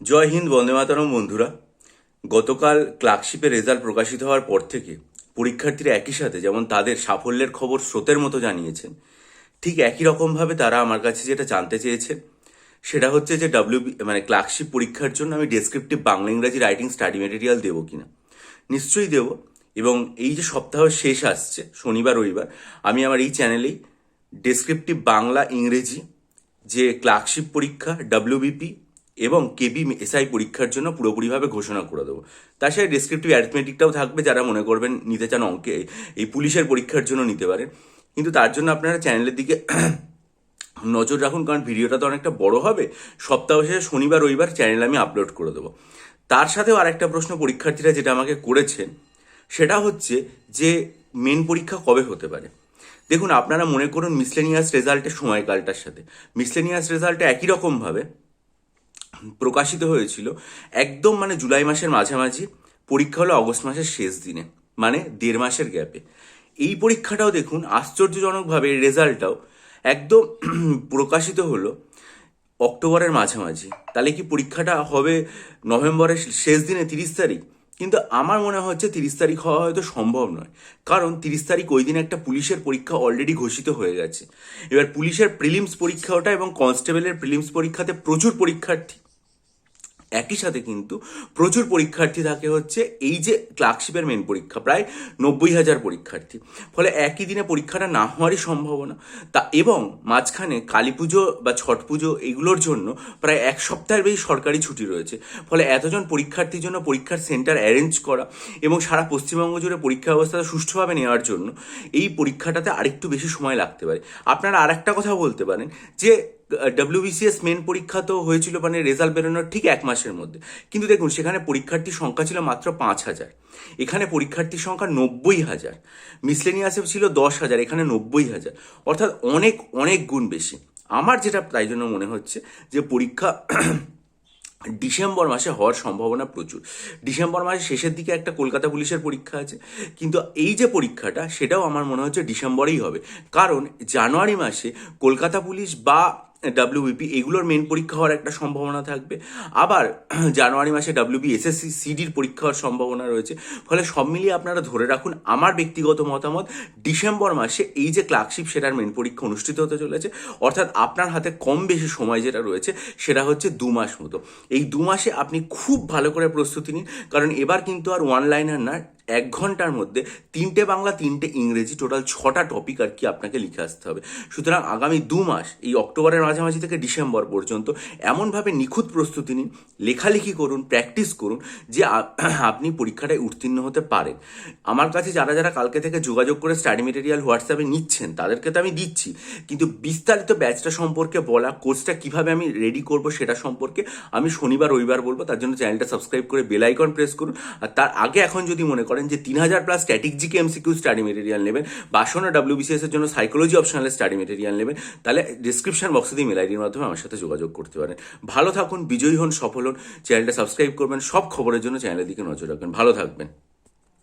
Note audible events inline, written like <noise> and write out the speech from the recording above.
জয় হিন্দ, বন্দে মাতরম, বন্ধুরা। গতকাল ক্লার্কশিপের রেজাল্ট প্রকাশিত হওয়ার পর থেকে পরীক্ষার্থীরা একই সাথে যেমন তাদের সাফল্যের খবর স্রোতের মতো জানিয়েছেন, ঠিক একই রকমভাবে তারা আমার কাছে যেটা জানতে চেয়েছেন সেটা হচ্ছে যে ডাব্লিউ মানে ক্লার্কশিপ পরীক্ষার জন্য আমি ডেসক্রিপটিভ বাংলা ইংরাজি রাইটিং স্টাডি মেটেরিয়াল দেবো কিনা। নিশ্চয়ই দেবো এবং এই যে সপ্তাহ শেষ আসছে, শনিবার, রবিবার, আমি আমার এই চ্যানেলেই ডেসক্রিপটিভ বাংলা ইংরেজি যে ক্লার্কশিপ পরীক্ষা ডাব্লিউবিপি এবং কেবি এসআই পরীক্ষার জন্য পুরোপুরিভাবে ঘোষণা করে দেবো। তার সাথে ডেসক্রিপটিভ অ্যারিথমেটিকটাও থাকবে, যারা মনে করবেন নিতে চান অঙ্কে, এই পুলিশের পরীক্ষার জন্য নিতে পারেন। কিন্তু তার জন্য আপনারা চ্যানেলের দিকে <clears throat> নজর রাখুন, কারণ ভিডিওটা তো অনেকটা বড় হবে। সপ্তাহ শেষে শনিবার, রবিবার চ্যানেল আমি আপলোড করে দেবো। তার সাথেও আরেকটা প্রশ্ন পরীক্ষার্থীরা যেটা আমাকে করেছেন, সেটা হচ্ছে যে মেন পরীক্ষা কবে হতে পারে? দেখুন, আপনারা মনে করুন মিসলেনিয়াস রেজাল্টের সময়কালটার সাথে। মিসলেনিয়াস রেজাল্টটা একই রকমভাবে প্রকাশিত হয়েছিল একদম মানে জুলাই মাসের মাঝামাঝি, পরীক্ষা হলো অগস্ট মাসের শেষ দিনে মানে দেড় মাসের গ্যাপে এই পরীক্ষাটাও দেখুন, আশ্চর্যজনকভাবে রেজাল্টটাও একদম <clears throat> প্রকাশিত হলো অক্টোবরের মাঝামাঝি। তাহলে কি পরীক্ষাটা হবে নভেম্বরের শেষ দিনে তিরিশ তারিখ? কিন্তু আমার মনে হচ্ছে তিরিশ তারিখ হওয়া হয়তো সম্ভব নয়। কারণ তিরিশ তারিখ ওই দিন একটা পুলিশের পরীক্ষা অলরেডি ঘোষিত হয়ে গেছে। এবার পুলিশের প্রিলিমস পরীক্ষা ওটা এবং কনস্টেবলের প্রিলিমস পরীক্ষাতে প্রচুর পরীক্ষার্থী। একই সাথে কিন্তু প্রচুর পরীক্ষার্থী থাকে হচ্ছে, এই যে ক্লার্কশিপের মেন পরীক্ষা, প্রায় নব্বই হাজার পরীক্ষার্থী। ফলে একই দিনে পরীক্ষাটা না হওয়ারই সম্ভাবনা। তা এবং মাঝখানে কালী পুজো বা ছট পুজো এগুলোর জন্য প্রায় এক সপ্তাহের বেশি সরকারি ছুটি রয়েছে। ফলে এতজন পরীক্ষার্থীর জন্য পরীক্ষার সেন্টার অ্যারেঞ্জ করা এবং সারা পশ্চিমবঙ্গ জুড়ে পরীক্ষা ব্যবস্থা সুষ্ঠুভাবে নেওয়ার জন্য এই পরীক্ষাটাতে আরেকটু বেশি সময় লাগতে পারে। আপনারা আরেকটা কথা বলতে পারেন যে ডাব্লিউবিসিএস মেন পরীক্ষা তো হয়েছিল মানে রেজাল্ট বেরোনোর ঠিক এক মাসের মধ্যে। কিন্তু দেখুন, সেখানে পরীক্ষার্থীর সংখ্যা ছিল মাত্র পাঁচ হাজার। এখানে পরীক্ষার্থীর সংখ্যা নব্বই হাজার। মিসলেনিয়াসে ছিল দশ হাজার, এখানে নব্বই হাজার। অর্থাৎ অনেক অনেক গুণ বেশি। আমার যেটা তাই জন্য মনে হচ্ছে যে পরীক্ষা <clears throat> ডিসেম্বর মাসে হওয়ার সম্ভাবনা প্রচুর। ডিসেম্বর মাসের শেষের দিকে একটা কলকাতা পুলিশের পরীক্ষা আছে। কিন্তু এই যে পরীক্ষাটা, সেটাও আমার মনে হচ্ছে ডিসেম্বরেই হবে। কারণ জানুয়ারি মাসে কলকাতা পুলিশ বা ডাব্লিউবিপি এগুলোর মেন পরীক্ষা হওয়ার একটা সম্ভাবনা থাকবে। আবার, জানুয়ারি মাসে ডাব্লিউবি এসএসসি সিডির পরীক্ষা হওয়ার সম্ভাবনা রয়েছে। ফলে সব মিলিয়ে আপনারা ধরে রাখুন, আমার ব্যক্তিগত মতামত, ডিসেম্বর মাসে এই যে ক্লার্কশিপ সেটার মেন পরীক্ষা অনুষ্ঠিত হতে চলেছে, অর্থাৎ আপনার হাতে কম বেশি সময় যেটা রয়েছে, সেটা হচ্ছে দু মাস মতো। এই দু মাসে আপনি খুব ভালো করে প্রস্তুতি নিন, কারণ এবার কিন্তু আর ওয়ান লাইনার না এক ঘণ্টার মধ্যে তিনটে বাংলা, তিনটে ইংরেজি, টোটাল ছটা টপিক আর কি আপনাকে লিখে আসতে হবে। সুতরাং আগামী দু মাস, এই অক্টোবরের মাঝামাঝি থেকে ডিসেম্বর পর্যন্ত এমনভাবে নিখুঁত প্রস্তুতি নিন, লেখালেখি করুন, প্র্যাকটিস করুন, যে আপনি পরীক্ষাটায় উত্তীর্ণ হতে পারেন। আমার কাছে যারা যারা কালকে থেকে যোগাযোগ করে স্টাডি মেটেরিয়াল হোয়াটসঅ্যাপে নিচ্ছেন, তাদেরকে তো আমি দিচ্ছি। কিন্তু বিস্তারিত ব্যাচটা সম্পর্কে বলা কোর্সটা কীভাবে আমি রেডি করব সেটা সম্পর্কে আমি শনিবার, রবিবার বলব। তার জন্য চ্যানেলটা সাবস্ক্রাইব করে বেল আইকন প্রেস করুন। আর তার আগে এখন যদি মনে করেন যে তিন হাজার plus static GK MCQ study material নেবেন। বাসনা ডাব্লিউবিসিএস এর জন্য সাইকোলজি অপশনাল স্টাডি মেটেরিয়াল নেবেন। তাহলে ডিসক্রিপশন বক্সে দিয়ে মেল আইডির মাধ্যমে আমার সাথে যোগাযোগ করতে পারেন। ভালো থাকুন, বিজয়ী হন, সফল হন। চ্যানেলটা সাবস্ক্রাইব করবেন। সব খবরের জন্য চ্যানেলের দিকে নজর রাখবেন। ভালো থাকবেন।